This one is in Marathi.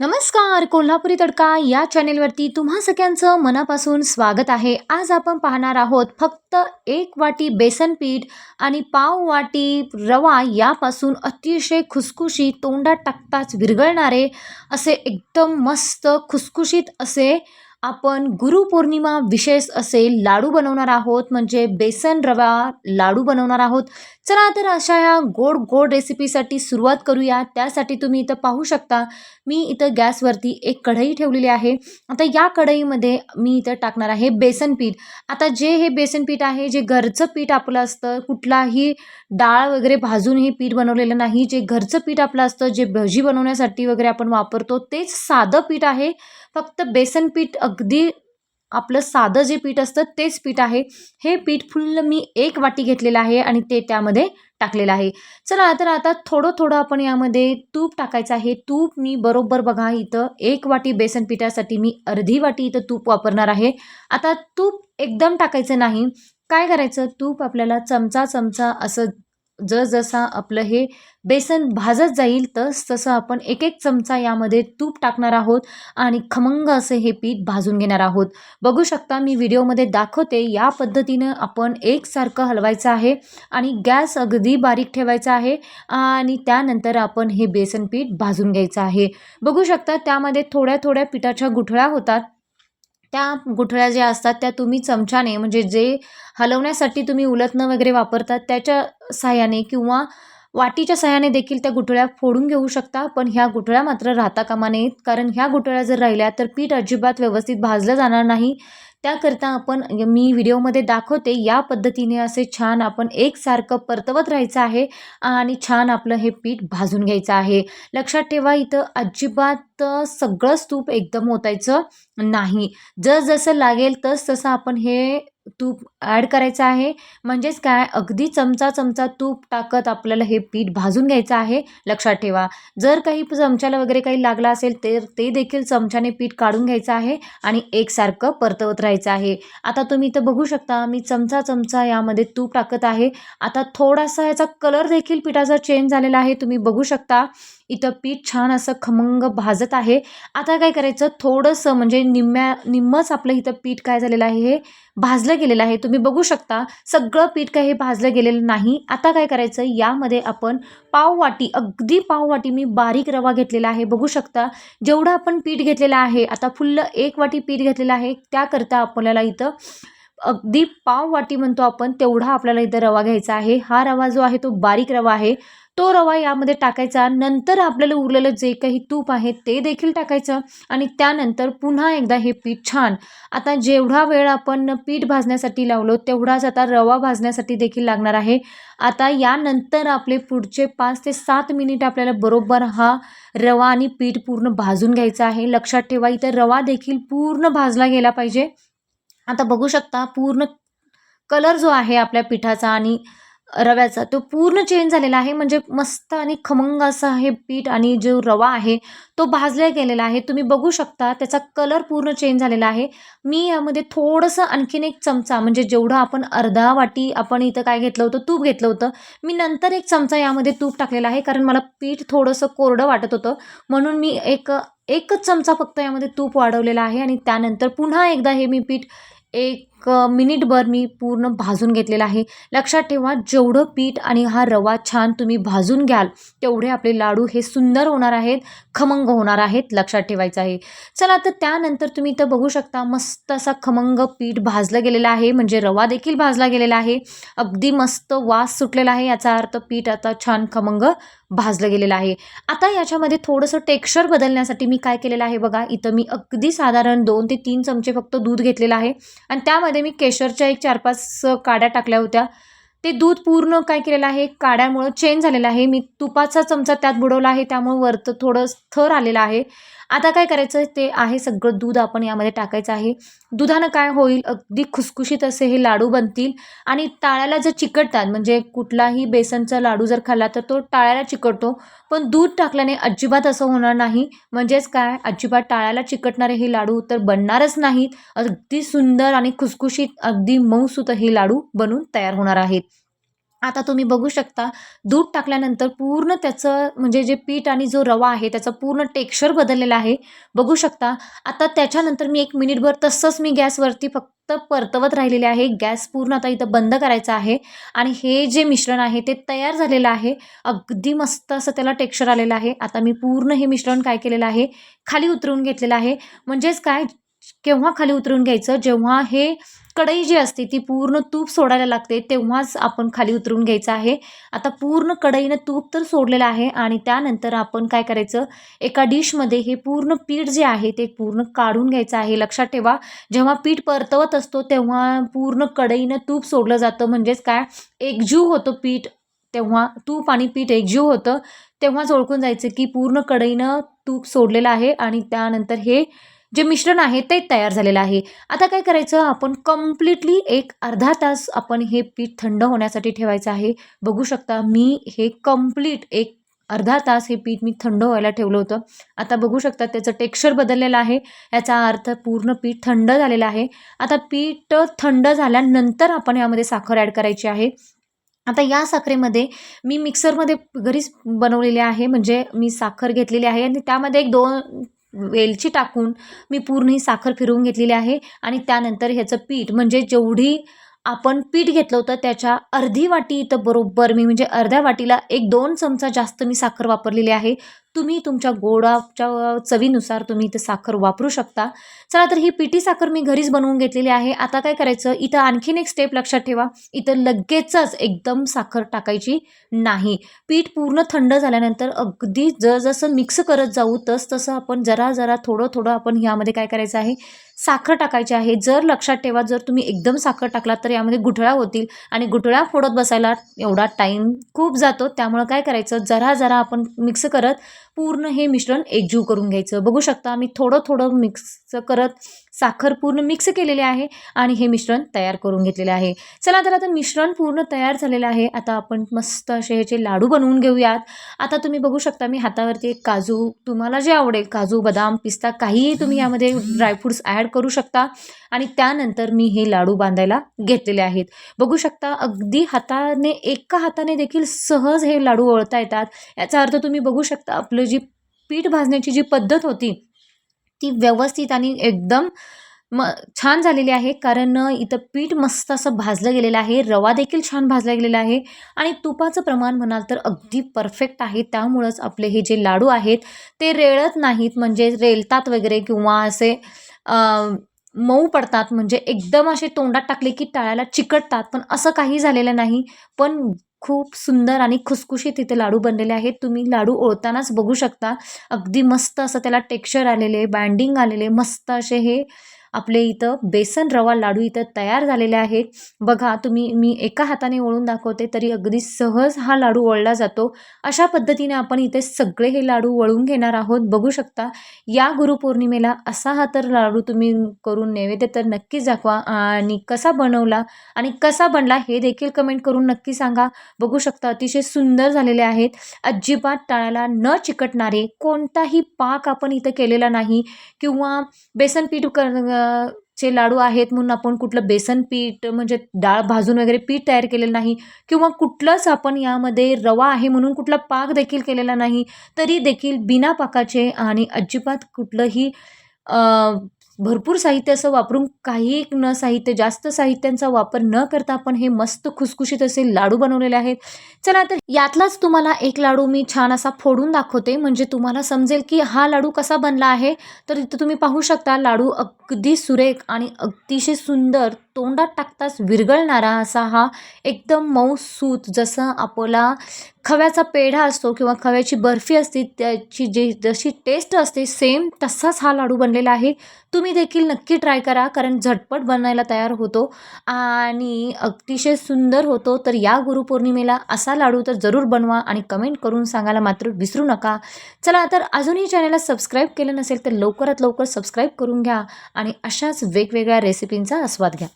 नमस्कार कोल्हापुरी तडका या चॅनेलवरती तुम्हा सगळ्यांचं मनापासून स्वागत आहे. आज आपण पाहणार आहोत फक्त एक वाटी बेसन पीठ आणि पाव वाटी रवा यापासून अतिशय खुसखुशी तोंडात टाकताच विरघळणारे असे एकदम मस्त खुसखुशीत असे आपण गुरुपौर्णिमा विशेष असे लाडू बनवणार आहोत म्हणजे बेसन रवा लाडू बनवणार आहोत. चला तर अशा ह्या गोड गोड रेसिपीसाठी सुरुवात करूया. त्यासाठी तुम्ही इथं पाहू शकता मी इथं गॅसवरती एक कढई ठेवलेली आहे. आता या कढईमध्ये मी इथं टाकणार आहे बेसन पीठ. आता जे हे बेसन पीठ आहे जे घरचं पीठ आपलं असतं कुठलाही डाळ वगैरे भाजून हे पीठ बनवलेलं नाही. जे घरचं पीठ आपलं असतं जे भजी बनवण्यासाठी वगैरे आपण वापरतो तेच साधं पीठ आहे. फक्त बेसन पीठ अगदी आपलं साधं जे पीठ असतं तेच पीठ आहे. हे पीठ फुल्ल मी एक वाटी घेतलेलं आहे आणि ते त्यामध्ये टाकलेलं आहे. चला तर आता थोडं थोडं आपण यामध्ये तूप टाकायचं आहे. तूप मी बरोबर बघा इथं एक वाटी बेसन पिठासाठी मी अर्धी वाटी इथं तूप वापरणार आहे. आता तूप एकदम टाकायचं नाही. काय करायचं? तूप आपल्याला चमचा चमचा असं जसजसा आपलं हे बेसन भाजत जाईल तस तसं आपण एक एक चमचा यामध्ये तूप टाकणार आहोत आणि खमंग असे हे पीठ भाजून घेणार आहोत. बघू शकता मी व्हिडिओमध्ये दाखवते या पद्धतीनं आपण एकसारखं हलवायचं आहे आणि गॅस अगदी बारीक ठेवायचा आहे आणि त्यानंतर आपण हे बेसन पीठ भाजून घ्यायचं आहे. बघू शकता त्यामध्ये थोड्या थोड्या पिठाच्या गुठळ्या होतात त्या गुठळ्या ज्या असतात त्या तुम्ही चमच्याने म्हणजे जे हलवण्यासाठी तुम्ही उलथनं वगैरे वापरतात त्याच्या सहाय्याने किंवा वाटीच्या सहाय्याने देखील त्या गुठळ्या फोडून घेऊ शकता. पण ह्या गुठळ्या मात्र राहता कामा नयेत. कारण ह्या गुठळ्या जर राहिल्या तर पीठ अजिबात व्यवस्थित भाजलं जाणार नाही. त्याकरता आपण मी व्हिडिओमध्ये दाखवते या पद्धतीने असे छान आपण एकसारखं परतवत राहायचं आहे आणि छान आपलं हे पीठ भाजून घ्यायचं आहे. लक्षात ठेवा इथं अजिबात सगळंच तूप एकदम ओतायचं नाही. जसजसं लागेल तस तसं आपण हे तूप ॲड करायचं आहे. म्हणजेच काय? अगदी चमचा चमचा तूप टाकत आपल्याला हे पीठ भाजून घ्यायचं आहे. लक्षात ठेवा. जर काही चमच्याला वगैरे काही लागला असेल तर ते देखील चमच्याने पीठ काढून घ्यायचं आहे आणि एकसारखं परतवत राहायचं आहे. आता तुम्ही इथं बघू शकता मी चमचा चमचा यामध्ये तूप टाकत आहे. आता थोडासा याचा कलर देखील पिठाचा चेंज झालेला आहे. तुम्ही बघू शकता इथं पीठ छान असं खमंग भाजत आहे. आता काय करायचं? थोडंसं म्हणजे निम्म्या निम्मच आपलं इथं पीठ काय झालेलं आहे हे? भाजलं गेलेलं आहे. तुम्ही बघू शकता सगळं पीठ काही हे भाजलं गेलेलं नाही. आता काय करायचं यामध्ये आपण पाव वाटी अगदी पाव वाटी मी बारीक रवा घेतलेला आहे. बघू शकता जेवढं आपण पीठ घेतलेलं आहे आता फुल्ल एक वाटी पीठ घेतलेलं आहे त्याकरता आपल्याला इथं अगदी पाव वाटी म्हणतो आपण तेवढा आपल्याला इथं रवा घ्यायचा आहे. हा रवा जो आहे तो बारीक रवा आहे. तो रवा यामध्ये टाकायचा. नंतर आपल्याला उरलेलं जे काही तूप आहे ते देखील टाकायचं आणि त्यानंतर पुन्हा एकदा हे पीठ छान. आता जेवढा वेळ आपण पीठ भाजण्यासाठी लावलो तेवढाच आता रवा भाजण्यासाठी देखील लागणार आहे. आता यानंतर आपले पुढचे पाच ते सात मिनिट आपल्याला बरोबर हा रवा आणि पीठ पूर्ण भाजून घ्यायचा आहे. लक्षात ठेवा इथं रवा देखील पूर्ण भाजला गेला पाहिजे. आता बघू शकता पूर्ण कलर जो आहे आपल्या पिठाचा आणि रव्याचा. तो पूर्ण चेंज झालेला आहे. म्हणजे मस्त आणि खमंग असा हे पीठ आणि जो रवा आहे तो भाजला गेलेला आहे. तुम्ही बघू शकता त्याचा कलर पूर्ण चेंज झालेला आहे. मी यामध्ये थोडंसं आणखीन एक चमचा म्हणजे जेवढं आपण अर्धा वाटी आपण इथं काय घेतलं होतं तूप घेतलं होतं मी नंतर एक चमचा यामध्ये तूप टाकलेला आहे. कारण मला पीठ थोडंसं कोरडं वाटत होतं. म्हणून मी एक एकच चमचा फक्त यामध्ये तूप वाढवलेला आहे. आणि त्यानंतर पुन्हा एकदा हे मी पीठ एक मिनिटभर मी पूर्ण भाजून घेतलेला आहे. लक्षात ठेवा जेवढं पीठ आणि हा रवा छान तुम्ही भाजून घ्याल तेवढे आपले लाडू हे सुंदर होणार आहेत खमंग होणार आहेत लक्षात ठेवायचं आहे. चला तर त्यानंतर तुम्ही इथं बघू शकता मस्त असा खमंग पीठ भाजलं गेलेलं आहे म्हणजे रवा देखील भाजला गेलेला आहे. अगदी मस्त वास सुटलेला आहे याचा अर्थ पीठ आता छान खमंग भाजलं गेलेलं आहे. आता याच्यामध्ये थोडंसं टेक्स्चर बदलण्यासाठी मी काय केलेलं आहे बघा इथं मी अगदी साधारण दोन ते तीन चमचे फक्त दूध घेतलेलं आहे. आणि त्यामध्ये मी केशरच्या एक चार पाच काड्या टाकल्या होत्या. ते दूध पूर्ण काय केलेलं आहे? काड्यामुळं चेंज झालेलं आहे. मी तुपाचा चमचा त्यात बुडवला आहे. त्यामुळं वरतं थोडं थर आलेलं आहे. आता काय करायचं? ते आहे सगळं दूध आपण यामध्ये टाकायचं आहे. दुधानं काय होईल? अगदी खुसखुशीत असे हे लाडू बनतील. आणि टाळ्याला जर चिकटतात म्हणजे कुठलाही बेसनचा लाडू जर खाल्ला तर तो टाळ्याला चिकटतो. पण दूध टाकल्याने अजिबात असं होणार नाही. म्हणजेच काय? अजिबात टाळ्याला चिकटणारे हे लाडू तर बनणारच नाहीत. अगदी सुंदर आणि खुसखुशीत अगदी मऊसूत हे लाडू बनून तयार होणार आहेत. आता तुम्ही बघू शकता दूध टाकल्यानंतर पूर्ण त्याचं म्हणजे जे पीठ आणि जो रवा आहे त्याचा पूर्ण टेक्स्चर बदललेला आहे. बघू शकता आता त्याच्यानंतर मी एक मिनिटभर तसंच मी गॅसवरती फक्त परतवत राहिलेले आहे. गॅस पूर्ण आता इथं बंद करायचा आहे. आणि हे जे मिश्रण आहे ते तयार झालेलं आहे. अगदी मस्त असं त्याला टेक्स्चर आलेलं आहे. आता मी पूर्ण हे मिश्रण काय केलेलं आहे खाली उतरवून घेतलेलं आहे. म्हणजेच काय केव्हा खाली उतरून घ्यायचं? जेव्हा हे कढई जी असते ती पूर्ण तूप सोडायला लागते तेव्हाच आपण खाली उतरून घ्यायचं आहे. आता पूर्ण कढईनं तूप तर सोडलेलं आहे आणि त्यानंतर आपण काय करायचं? एका डिशमध्ये हे पूर्ण पीठ जे आहे ते पूर्ण काढून घ्यायचं आहे. लक्षात ठेवा जेव्हा पीठ परतवत असतो तेव्हा पूर्ण कढईनं तूप सोडलं जातं. म्हणजेच काय? एकजीव होतं पीठ तेव्हा तूप आणि पीठ एकजीव होतं. तेव्हाच ओळखून जायचं की पूर्ण कढईनं तूप सोडलेलं आहे आणि त्यानंतर हे जे मिश्रण आहे ते तयार झालेलं आहे. आता काय करायचं? आपण कम्प्लिटली एक अर्धा तास आपण हे पीठ थंड होण्यासाठी ठेवायचं आहे. बघू शकता मी हे कंप्लीट एक अर्धा तास हे पीठ मी थंड व्हायला ठेवलं होतं. आता बघू शकता त्याचं टेक्स्चर बदललेलं आहे. याचा अर्थ पूर्ण पीठ थंड झालेलं आहे. आता पीठ थंड झाल्यानंतर आपण यामध्ये साखर ॲड करायची आहे. आता या साखरेमध्ये मी मिक्सरमध्ये घरीच बनवलेले आहे. म्हणजे मी साखर घेतलेली आहे आणि त्यामध्ये एक दोन वेलची टाकून मी पूर्ण ही साखर फिरवून घेतलेली आहे. आणि त्यानंतर ह्याचं पीठ म्हणजे जेवढी आपण पीठ घेतलं होतं त्याच्या अर्धी वाटी इथं बरोबर मी म्हणजे अर्ध्या वाटीला एक दोन चमचा जास्त मी साखर वापरलेली आहे. तुम्ही तुमच्या गोडाच्या चवीनुसार तुम्ही इथं साखर वापरू शकता. चला तर ही पिठी साखर मी घरीच बनवून घेतलेली आहे. आता काय करायचं? इथं आणखीन एक स्टेप लक्षात ठेवा. इथं लगेचच एकदम साखर टाकायची नाही. पीठ पूर्ण थंड झाल्यानंतर अगदी जसं मिक्स करत जाऊ तस तसं आपण जरा जरा थोडं थोडं आपण ह्यामध्ये काय करायचं आहे? साखर टाकायची आहे. जर लक्षात ठेवा जर तुम्ही एकदम साखर टाकलात तर यामध्ये गुठळा होतील आणि गुठळा फोडत बसायला एवढा टाईम खूप जातो. त्यामुळं काय करायचं? जरा जरा आपण मिक्स करत पूर्ण हे मिश्रण एकजीव करून घ्यायचं. बघू शकता मी थोडं थोडं मिक्स करत साखर पूर्ण मिक्स केलेले आहे आणि हे मिश्रण तयार करून घेतलेले आहे. चला तर आता मिश्रण पूर्ण तयार झालेलं आहे. आता आपण मस्त असे ह्याचे लाडू बनवून घेऊयात. आता तुम्ही बघू शकता मी हातावरती एक काजू तुम्हाला जे आवडेल काजू बदाम पिस्ता काहीही तुम्ही यामध्ये ड्रायफ्रूट्स ॲड करू शकता. आणि त्यानंतर मी हे लाडू बांधायला घेतलेले आहेत. बघू शकता अगदी हाताने एका हाताने देखील सहज हे लाडू वळता येतात. याचा अर्थ तुम्ही बघू शकता आपलं जी पीठ भाजण्याची जी पद्धत होती ती व्यवस्थित आणि एकदम म छान झालेली आहे. कारण इथं पीठ मस्त असं भाजलं गेलेलं आहे. रवा देखील छान भाजला गेलेला आहे. आणि तुपाचं प्रमाण म्हणाल तर अगदी परफेक्ट आहे. त्यामुळंच आपले हे जे लाडू आहेत ते रेळत नाहीत. म्हणजे रेलतात वगैरे किंवा असे मऊ पडतात. म्हणजे एकदम असे तोंडात टाकले की टाळ्याला चिकटतात. पण असं काही झालेलं नाही. पण खूप सुंदर आणि खुसखुशीत इथे लाडू बनलेले आहेत. तुम्ही लाडू ओळतानाच बघू शकता. अगदी मस्त असं त्याला टेक्स्चर आलेले बँडिंग आलेले मस्त असे हे आपले इथं बेसन रवा लाडू इथं तयार झालेले आहेत. बघा तुम्ही मी एका हाताने ओळून दाखवते तरी अगदी सहज हा लाडू वळला जातो. अशा पद्धतीने आपण इथे सगळे हे लाडू वळून घेणार आहोत. बघू शकता या गुरुपौर्णिमेला असा हा तर लाडू तुम्ही करून नैवेद्य तर नक्कीच दाखवा. आणि कसा बनवला आणि कसा बनला हे देखील कमेंट करून नक्की सांगा. बघू शकता अतिशय सुंदर झालेले आहेत. अजिबात टाळायला न चिकटणारे कोणताही पाक आपण इथं केलेला नाही. किंवा बेसन पीठ कर चे लाडू आहेत म्हणून आपण कुठलं बेसन पीठ म्हणजे डाळ भाजून वगैरे पीठ तयार केलेलं नाही किंवा कुठलंच आपण यामध्ये रवा आहे म्हणून कुठला पाक देखील केलेला नाही तरी देखील बिना पाकाचे आणि अजिबात कुठलंही भरपूर साहित्य असं वापरून काही न साहित्य जास्त साहित्यांचा वापर न करता आपण हे मस्त खुसखुशीत असे लाडू बनवलेले आहेत. चला तर यातलाच तुम्हाला एक लाडू मी छान असा फोडून दाखवते. म्हणजे तुम्हाला समजेल की हा लाडू कसा बनला आहे. तर इथं तुम्ही पाहू शकता लाडू अगदी सुरेख आणि अतिशय सुंदर तोंडात टाकताच विरघळणारा असा हा एकदम मऊ सूत जसं आपला खव्याचा पेढा असतो किंवा खव्याची बर्फी असते त्याची जे जशी टेस्ट असते सेम तसाच हा लाडू बनलेला आहे. तुम्ही देखील नक्की ट्राय करा कारण झटपट बनायला तयार होतो आणि अतिशय सुंदर होतो. तर या गुरुपौर्णिमेला असा लाडू तर जरूर बनवा आणि कमेंट करून सांगायला मात्र विसरू नका. चला तर अजूनही चॅनलला सबस्क्राईब केलं नसेल तर लवकरात लवकर सबस्क्राईब करून घ्या आणि अशाच वेगवेगळ्या रेसिपींचा आस्वाद घ्या.